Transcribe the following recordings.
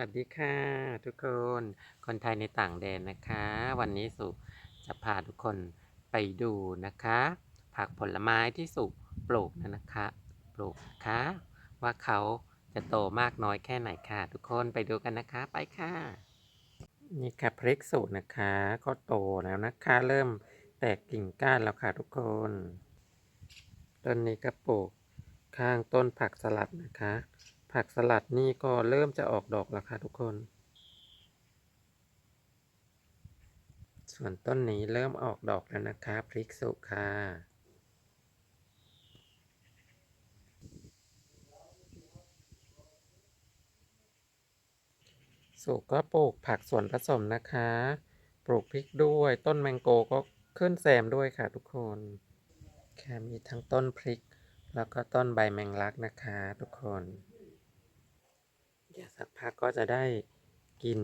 สวัสดีค่ะทุกคนคนไทยในต่างแดนนะคะ วันนี้สุจะพาทุกคนไปดูนะคะ ผักผลไม้ที่สุปลูกนะนะคะปลูกนะคะว่าเขาจะโตมากน้อยแค่ไหนค่ะ ทุกคนไปดูกันนะคะไปค่ะ นี่ค่ะพริกสุนะคะก็โตแล้วนะคะเริ่มแตกกิ่งก้านแล้วค่ะทุกคนต้นนี้ก็ปลูกข้างต้นผักสลัดนะคะ ผักสลัดนี่ก็เริ่มจะออกดอกแล้วค่ะทุกคน ส่วนต้นนี้เริ่มออกดอกแล้วนะคะพริกสุค่ะสุก็ปลูกผักส่วนผสมนะคะ ปลูกพริกด้วยต้นแมงโกก็ขึ้นแซมด้วยค่ะทุกคนแค่มีทั้งต้นพริก แล้วก็ต้นใบแมงลักนะคะทุกคน ดี๋ยวสักพักก็จะได้กิน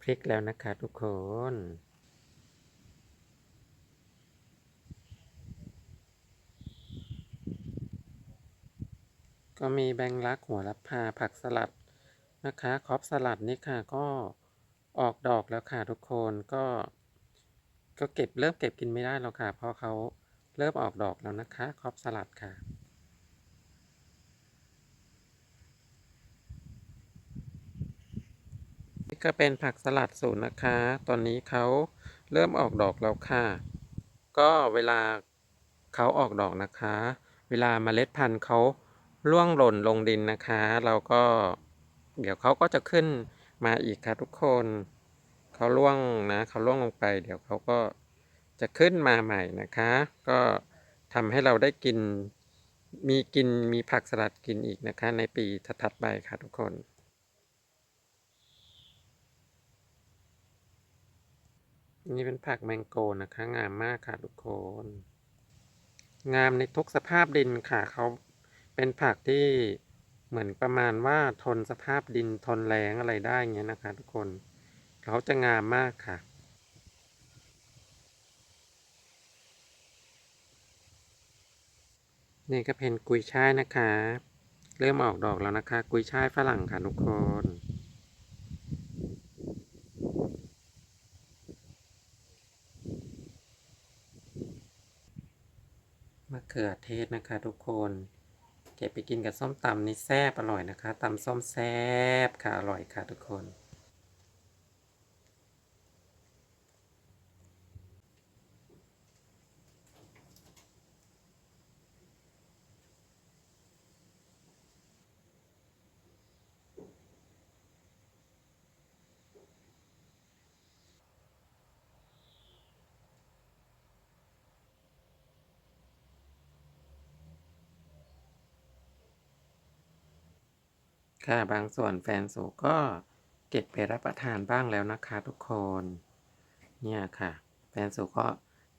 พริกแล้วนะคะทุกคนก็มีแบงลักหัวละพาผักสลัดนะคะครอบสลัดนี่ค่ะก็ออกดอกแล้วค่ะทุกคนก็ก็เก็บเริ่มเก็บกินไม่ได้แล้วค่ะเพราะเขาเริ่มออกดอกแล้วนะคะครอบสลัดค่ะ นี่ก็เป็นผักสลัดสูตรนะคะ ตอนนี้เขาเริ่มออกดอกแล้วค่ะ ก็เวลาเขาออกดอกนะคะ เวลาเมล็ดพันธุ์เขาร่วงหล่นลงดินนะคะ เราก็เดี๋ยวเขาก็จะขึ้นมาอีกค่ะทุกคนเขาร่วงนะเขาร่วงลงไป เดี๋ยวเขาก็จะขึ้นมาใหม่นะคะ ก็ทำให้เราได้กินมีกินมีผักสลัดกินอีกนะคะ ในปีถัดไปค่ะทุกคน นี่เป็นผักแมงโกนะคะ งามมากค่ะทุกคน งามในทุกสภาพดินค่ะเขาเป็นผักที่เหมือนประมาณว่าทนสภาพดินทนแรงอะไรได้เงี้ยนะคะ ทุกคนเขาจะงามมากค่ะ นี่ก็เป็นกุยช่ายนะคะ เริ่มออกดอกแล้วนะคะ กุยช่ายฝรั่งค่ะทุกคน มะเขือเทศนะคะทุกคน เก็บไปกินกับส้มตำนี่แซ่บอร่อยนะคะตำส้มแซ่บค่ะอร่อยค่ะทุกคน ค่ะ บางส่วนแฟนสูก็เก็บไปรับประทานบ้างแล้วนะคะทุกคน เนี่ยค่ะ แฟนสูก็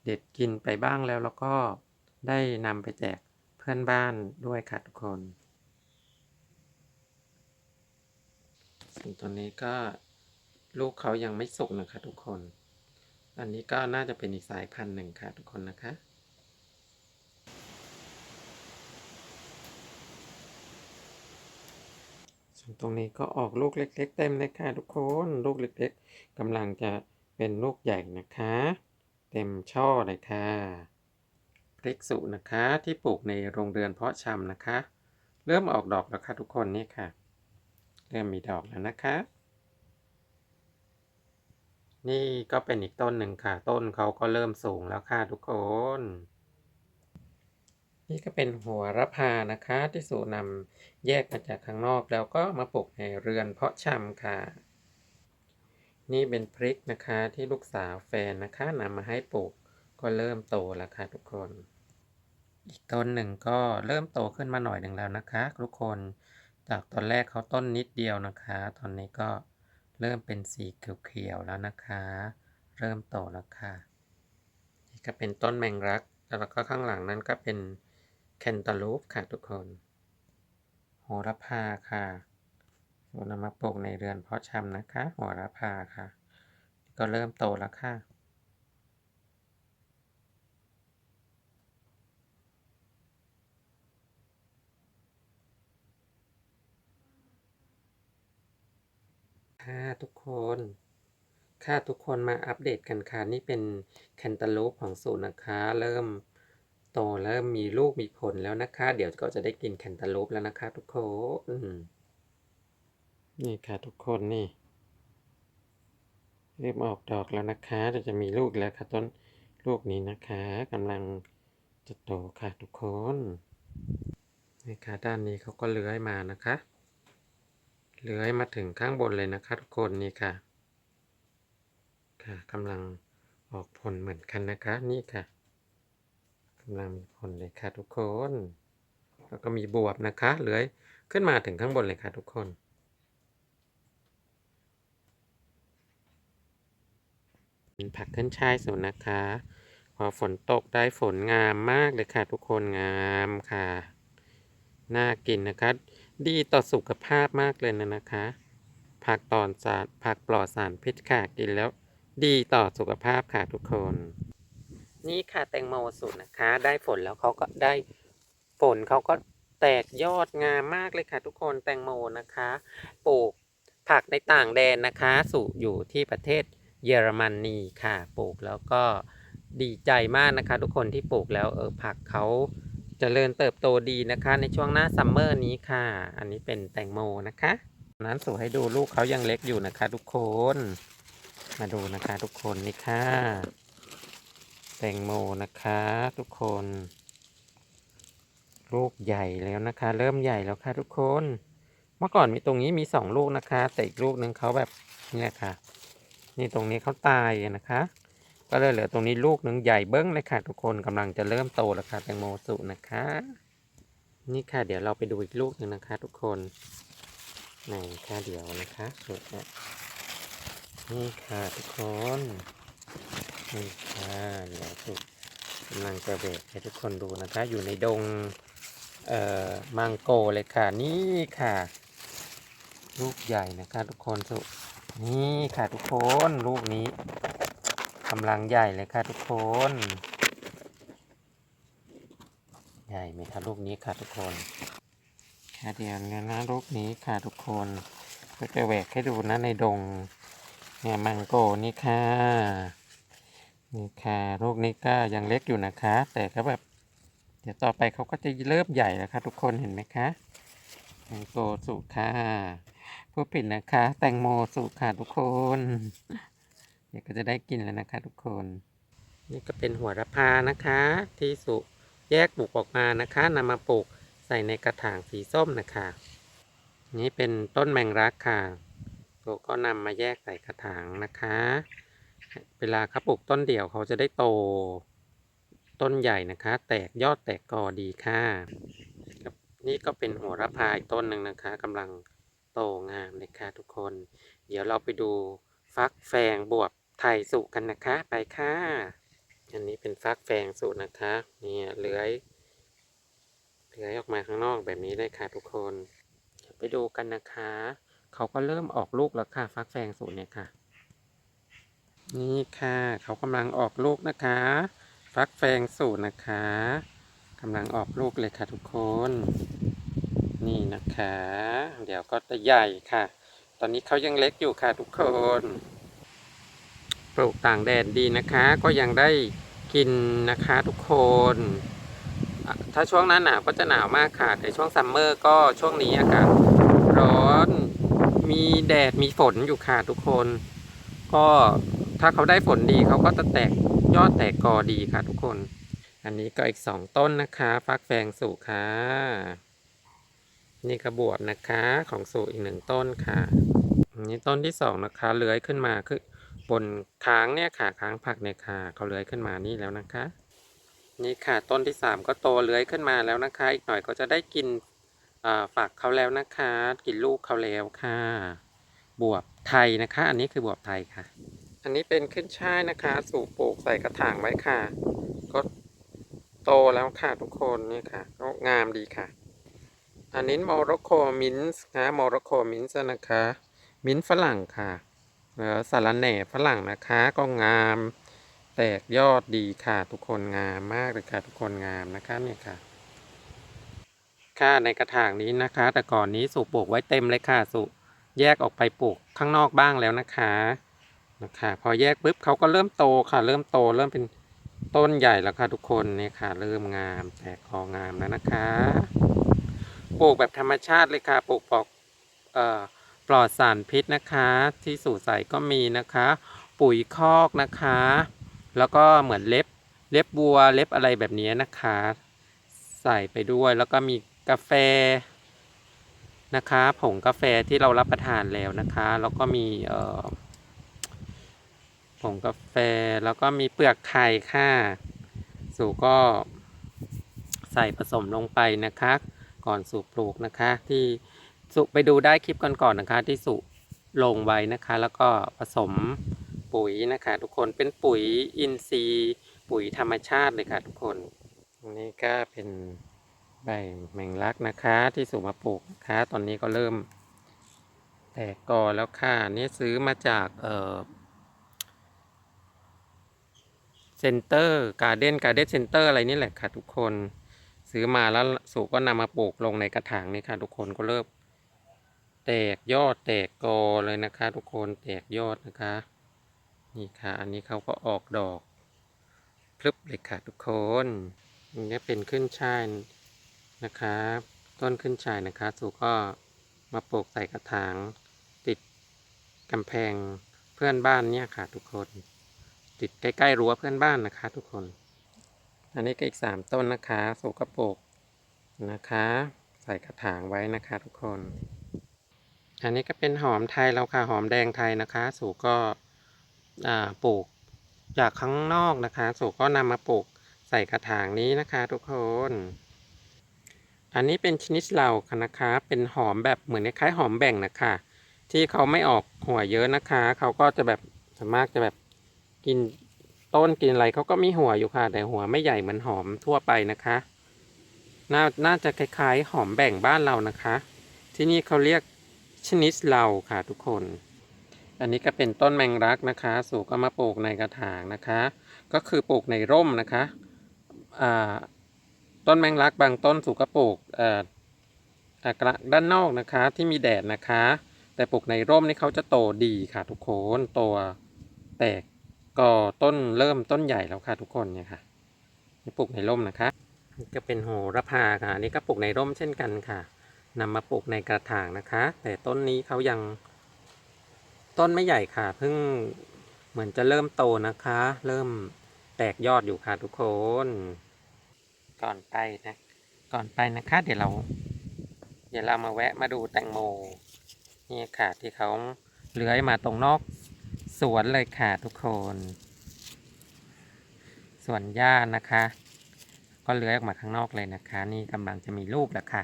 เด็ดกินไปบ้างแล้วแล้วก็ได้นำไปแจกเพื่อนบ้านด้วยค่ะทุกคนส่วนตัวนี้ก็ลูกเขายังไม่สุกนะคะทุกคน อันนี้ก็น่าจะเป็นอีกสายพันธุ์หนึ่งค่ะทุกคนนะคะ ส่วนตรงนี้ก็ออกลูกเล็ก ๆ เต็มเลยค่ะทุกคนลูกเล็ก ๆกำลังจะเป็นลูกใหญ่นะคะ เต็มช่อเลยค่ะพริกสุนะคะที่ปลูกในโรงเรือนเพาะชำนะคะ เริ่มออกดอกแล้วค่ะทุกคนนี่ค่ะ เริ่มมีดอกแล้วนะคะ นี่ก็เป็นอีกต้นหนึ่งค่ะ ต้นเขาก็เริ่มสูงแล้วค่ะทุกคน นี่ก็เป็นหัวระพานะคะที่สูนำแยกมาจากข้างนอกแล้วก็มาปลูกในเรือนเพาะชำค่ะ นี่เป็นพริกนะคะที่ลูกสาวแฟนนะคะนำมาให้ปลูกก็เริ่มโตแล้วค่ะทุกคน อีกต้นหนึ่งก็เริ่มโตขึ้นมาหน่อยหนึ่งแล้วนะคะ ทุกคนจากตอนแรกเขาต้นนิดเดียวนะคะ ตอนนี้ก็เริ่มเป็นสีเขียวๆแล้วนะคะ เริ่มโตแล้วค่ะนี่ก็เป็นต้นแมงรัก แล้วก็ข้างหลังนั้นก็เป็น แคนตาลูปค่ะทุกคน โหระพาค่ะเรานำมาปลูกในเรือนเพาะชำนะคะ โหระพาค่ะ ก็เริ่มโตแล้วค่ะค่ะทุกคน ค่ะทุกคนมาอัปเดตกันค่ะ นี่เป็นแคนตาลูปของสูนะคะ เริ่ม โตเริ่มมีลูกมีผลแล้วนะคะ เดี๋ยวก็จะได้กินแคนตาลูปแล้วนะคะ ทุกคนนี่ค่ะทุกคนนี่เริ่มออกดอกแล้วนะคะเดี๋ยวจะมีลูกแล้วค่ะต้นลูกนี้นะคะกำลังจะโตค่ะทุกคนนี่ค่ะด้านนี้เขาก็เลื้อยมานะคะเลื้อยมาถึงข้างบนเลยนะคะทุกคนนี่ค่ะ ค่ะกำลังออกผลเหมือนกันนะคะนี่ค่ะ กำลังมีผลเลยค่ะทุกคน แล้วก็มีบวบนะคะเลื้อยขึ้นมาถึงข้างบนเลยค่ะทุกคน ผักขึ้นช่ายสูนนะคะ พอฝนตกได้ฝนงามมากเลยค่ะทุกคนงามค่ะ น่ากินนะคะ ดีต่อสุขภาพมากเลยนะนะคะ ผักตอนสารผักปลอดสารพิษค่ะกินแล้วดีต่อสุขภาพค่ะทุกคน นี่ค่ะแตงโมสุดนะคะ ได้ฝนแล้วเขาก็ได้ฝนเขาก็แตกยอดงามมากเลยค่ะ ทุกคนแตงโมนะคะปลูกผักในต่างแดนนะคะสู่อยู่ที่ประเทศเยอรมนนีค่ะ ปลูกแล้วก็ดีใจมากนะคะ ทุกคนที่ปลูกแล้วเออผักเขาเจริญเติบโตดีนะคะ ในช่วงหน้าซัมเมอร์นี้ค่ะ อันนี้เป็นแตงโมนะคะ นั้นสู่ให้ดูลูกเขายังเล็กอยู่นะคะ ทุกคน มาดูนะคะ ทุกคนนี่ค่ะ แตงโมนะคะทุกคน ลูกใหญ่แล้วนะคะ เริ่มใหญ่แล้วค่ะทุกคน เมื่อก่อนมีตรงนี้มีสองลูกนะคะ แต่อีกลูกหนึ่งเขาแบบเนี่ยค่ะ นี่ตรงนี้เขาตายนะคะ ก็เลยเหลือตรงนี้ลูกหนึ่งใหญ่เบิ้งเลยค่ะ ทุกคนกำลังจะเริ่มโตแล้วค่ะแตงโมสุนะคะ นี่ค่ะเดี๋ยวเราไปดูอีกลูกหนึ่งนะคะ ทุกคนไหนค่ะเดี๋ยวนะคะสุดนะนี่ค่ะทุกคน นี่ค่ะเดี๋ยวสุดกำลังจะเบรกให้ทุกคนดูนะคะ อยู่ในดงเอ่อมังโกเลยค่ะ นี่ค่ะ ลูกใหญ่นะคะทุกคนสุนี่ค่ะทุกคนลูกนี้กำลังใหญ่เลยค่ะทุกคน ใหญ่ไหมคะลูกนี้ค่ะทุกคนค่ะเดี๋ยวนะนะลูกนี้ค่ะทุกคนก็จะแหวกให้ดูนะในดงเนี่ยมังโกนี่ค่ะ นี่ค่ะลูกนี้ก็ยังเล็กอยู่นะคะ แต่ก็แบบ เดี๋ยวต่อไปเขาก็จะเริ่มใหญ่แล้วค่ะทุกคนเห็นไหมคะแตงโมสุค่ะผู้ผิดนะคะ แตงโมสุค่ะทุกคน เดี๋ยวก็จะได้กินแล้วนะคะ ทุกคน นี่ก็เป็นหัวระพานะคะ ที่สุแยกปลูกออกมานะคะนำมาปลูกใส่ในกระถางสีส้มนะคะ นี่เป็นต้นแมงรักค่ะตัวก็นำมาแยกใส่กระถางนะคะ เวลาเขาปลูกต้นเดี่ยวเขาจะได้โต ต้นใหญ่นะคะ แตกยอดแตกกอดีค่ะนี่ก็เป็นหัวระพาอีกต้นหนึ่งนะคะกำลังโตงามเลยค่ะทุกคน เดี๋ยวเราไปดูฟักแฟงบวบไทยสุกันนะคะไปค่ะอันนี้เป็นฟักแฟงสุนะคะเนี่ยเลื้อยเลื้อยออกมาข้างนอกแบบนี้เลยค่ะทุกคน ไปดูกันนะคะ เขาก็เริ่มออกลูกแล้วค่ะ ฟักแฟงสุเนี่ยค่ะ นี่ค่ะ เขากำลังออกลูกนะคะ ฟักแฟงสูตรนะคะกำลังออกลูกเลยค่ะทุกคน นี่นะคะ เดี๋ยวก็จะใหญ่ค่ะ ตอนนี้เขายังเล็กอยู่ค่ะทุกคน ปลูกต่างแดดดีนะคะ ก็ยังได้กินนะคะทุกคน ถ้าช่วงหน้าหนาวก็จะหนาวมากค่ะ แต่ช่วงซัมเมอร์ก็ช่วงนี้อากาศร้อน มีแดดมีฝนอยู่ค่ะทุกคน ก็ ถ้าเขาได้ฝนดีเขาก็จะแตกยอดแตกกอดีค่ะทุกคน อันนี้ก็อีกสองต้นนะคะฟักแฟงสู่ค่ะ นี่กระบวบนะคะของสู่อีกหนึ่งต้นค่ะอันนี้ต้นที่สองนะคะเลื้อยขึ้นมาคือบนค้างเนี่ยค่ะค้างผักเนี่ยค่ะเขาเลื้อยขึ้นมานี่แล้วนะคะ นี่ค่ะต้นที่สามก็โตเลื้อยขึ้นมาแล้วนะคะ อีกหน่อยก็จะได้กินอ่าฝักเขาแล้วนะคะ กินลูกเขาแล้วค่ะ บวบไทยนะคะ อันนี้คือบวบไทยค่ะ อันนี้เป็นขึ้นช่ายนะคะ สู่ปลูกใส่กระถางไว้ค่ะ ก็โตแล้วค่ะทุกคนนี่ค่ะ ก็งามดีค่ะ อันนี้โมร็อกโกมินส์นะโมร็อกโกมินส์นะคะ มิ้นท์ฝรั่งค่ะเออสารแหน่ฝรั่งนะคะก็งามแตกยอดดีค่ะ ทุกคนงามมากเลยค่ะ ทุกคนงามนะคะเนี่ยค่ะค่ะในกระถางนี้นะคะ แต่ก่อนนี้สุปลูกไว้เต็มเลยค่ะสุแยกออกไปปลูกข้างนอกบ้างแล้วนะคะ นะคะพอแยกปุ๊บเขาก็เริ่มโตค่ะ เริ่มโตเริ่มเป็นต้นใหญ่แล้วค่ะทุกคนนี่ค่ะ เริ่มงามแตกคองามแล้วนะคะปลูกแบบธรรมชาติเลยค่ะปลูกปลอกเอ่อปลอดสารพิษนะคะ ที่สู่ใส่ก็มีนะคะ ปุ๋ยคอกนะคะ แล้วก็เหมือนเล็บเล็บบัวเล็บอะไรแบบนี้นะคะ ใส่ไปด้วยแล้วก็มีกาแฟนะคะผงกาแฟที่เรารับประทานแล้วนะคะ แล้วก็มีเอ่อ ผงกาแฟแล้วก็มีเปลือกไข่ค่ะ สู่ก็ใส่ผสมลงไปนะคะ ก่อนสู่ปลูกนะคะ ที่สุไปดูได้คลิปก่อนๆนะคะ ที่สุลงไว้นะคะ แล้วก็ผสมปุ๋ยนะคะ ทุกคนเป็นปุ๋ยอินทรีย์ปุ๋ยธรรมชาติเลยค่ะ ทุกคนอันนี้ก็เป็นใบแมงลักนะคะ ที่สุมาปลูกนะคะตอนนี้ก็เริ่มแตกกอแล้วค่ะนี่ซื้อมาจากเอ่อ เซ็นเตอร์การ์เด้นการ์เด้นเซ็นเตอร์อะไรนี่แหละค่ะทุกคนซื้อมาแล้วสุก็นำมาปลูกลงในกระถางนี่ค่ะทุกคนก็เริ่มแตกยอดแตกกอเลยนะคะ ทุกคนแตกยอดนะคะ นี่ค่ะ อันนี้เขาก็ออกดอกพลึบเลยค่ะทุกคนนนี้เป็นขึ้นช่ายนะคะต้นขึ้นช่ายนะคะ สุก็มาปลูกใส่กระถางติดกำแพงเพื่อนบ้านเนี่ยค่ะทุกคน ติดใกล้ๆรั้วเพื่อนบ้านนะคะ ทุกคน อันนี้ก็อีกสามต้นนะคะสุก็ปลูกนะคะ ใส่กระถางไว้นะคะทุกคน อันนี้ก็เป็นหอมไทยแล้วค่ะหอมแดงไทยนะคะสุก็อ่าปลูกจากข้างนอกนะคะสุก็นำมาปลูกใส่กระถางนี้นะคะทุกคน อันนี้เป็นชนิดเหล่าค่ะนะคะ เป็นหอมแบบเหมือนคล้ายๆหอมแบ่งนะคะ ที่เขาไม่ออกหัวเยอะนะคะ เขาก็จะแบบสามารถจะแบบ กินต้นกินอะไรเขาก็มีหัวอยู่ค่ะ แต่หัวไม่ใหญ่เหมือนหอมทั่วไปนะคะน่าน่าจะคล้ายๆ หอมแบ่งบ้านเรานะคะ ที่นี่เขาเรียกชนิดเหล่าค่ะทุกคน อันนี้ก็เป็นต้นแมงลักนะคะ สูก็มาปลูกในกระถางนะคะ ก็คือปลูกในร่มนะคะต้นแมงลักบางต้นสูก็ปลูกกระด้านนอกนะคะที่มีแดดนะคะ แต่ปลูกในร่มนี่เขาจะโตดีค่ะทุกคนตัวแตก ก็ต้นเริ่มต้นใหญ่แล้วค่ะทุกคนเนี่ยค่ะนี่ปลูกในร่มนะคะนี่ก็เป็นโหระพาค่ะอันนี่ก็ปลูกในร่มเช่นกันค่ะนำมาปลูกในกระถางนะคะ แต่ต้นนี้เขายัง ต้นไม่ใหญ่ค่ะเพิ่งเหมือนจะเริ่มโตนะคะ เริ่มแตกยอดอยู่ค่ะทุกคน ก่อนไปนะก่อนไปนะคะ เดี๋ยวเรา เดี๋ยวเรามาแวะมาดูแตงโมนี่ค่ะที่เขาเลื้อยมาตรงนอก สวนเลยค่ะทุกคน สวนหญ้านะคะ ก็เลื้อยออกมาข้างนอกเลยนะคะ นี่กำลังจะมีลูกแล้วค่ะ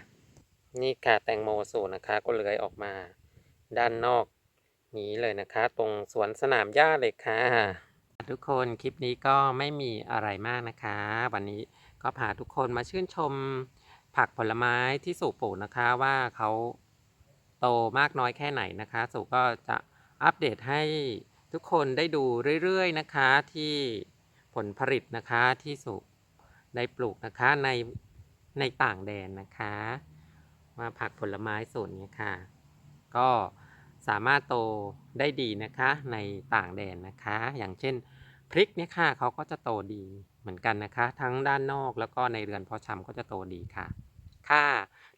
นี่ค่ะแตงโมสูนะคะ ก็เลื้อยออกมาด้านนอกนี้เลยนะคะ ตรงสวนสนามหญ้าเลยค่ะ ทุกคนคลิปนี้ก็ไม่มีอะไรมากนะคะ วันนี้ก็พาทุกคนมาชื่นชมผักผลไม้ที่สุปลูกนะคะว่าเขาโตมากน้อยแค่ไหนนะคะสุก็จะอัปเดตให้ ทุกคนได้ดูเรื่อยๆนะคะที่ผลผลิตนะคะที่สุได้ปลูกนะคะในในต่างแดนนะคะว่าผักผลไม้สวนนี้ค่ะ ก็สามารถโตได้ดีนะคะในต่างแดนนะคะ อย่างเช่นพริกเนี่ยค่ะเขาก็จะโตดีเหมือนกันนะคะ ทั้งด้านนอกแล้วก็ในเรือนเพาะชำก็จะโตดีค่ะ ค่ะ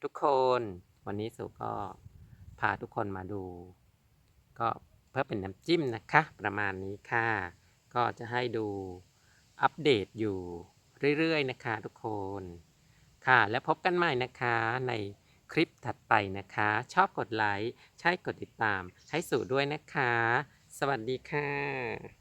ทุกคนวันนี้สุก็พาทุกคนมาดู ก็ เพื่อเป็นน้ำจิ้มนะคะ ประมาณนี้ค่ะ ก็จะให้ดูอัปเดตอยู่เรื่อยๆนะคะทุกคน ค่ะแล้วพบกันใหม่นะคะในคลิปถัดไปนะคะ ชอบกดไลค์ ใช่กดติดตามให้สู่ด้วยนะคะ สวัสดีค่ะ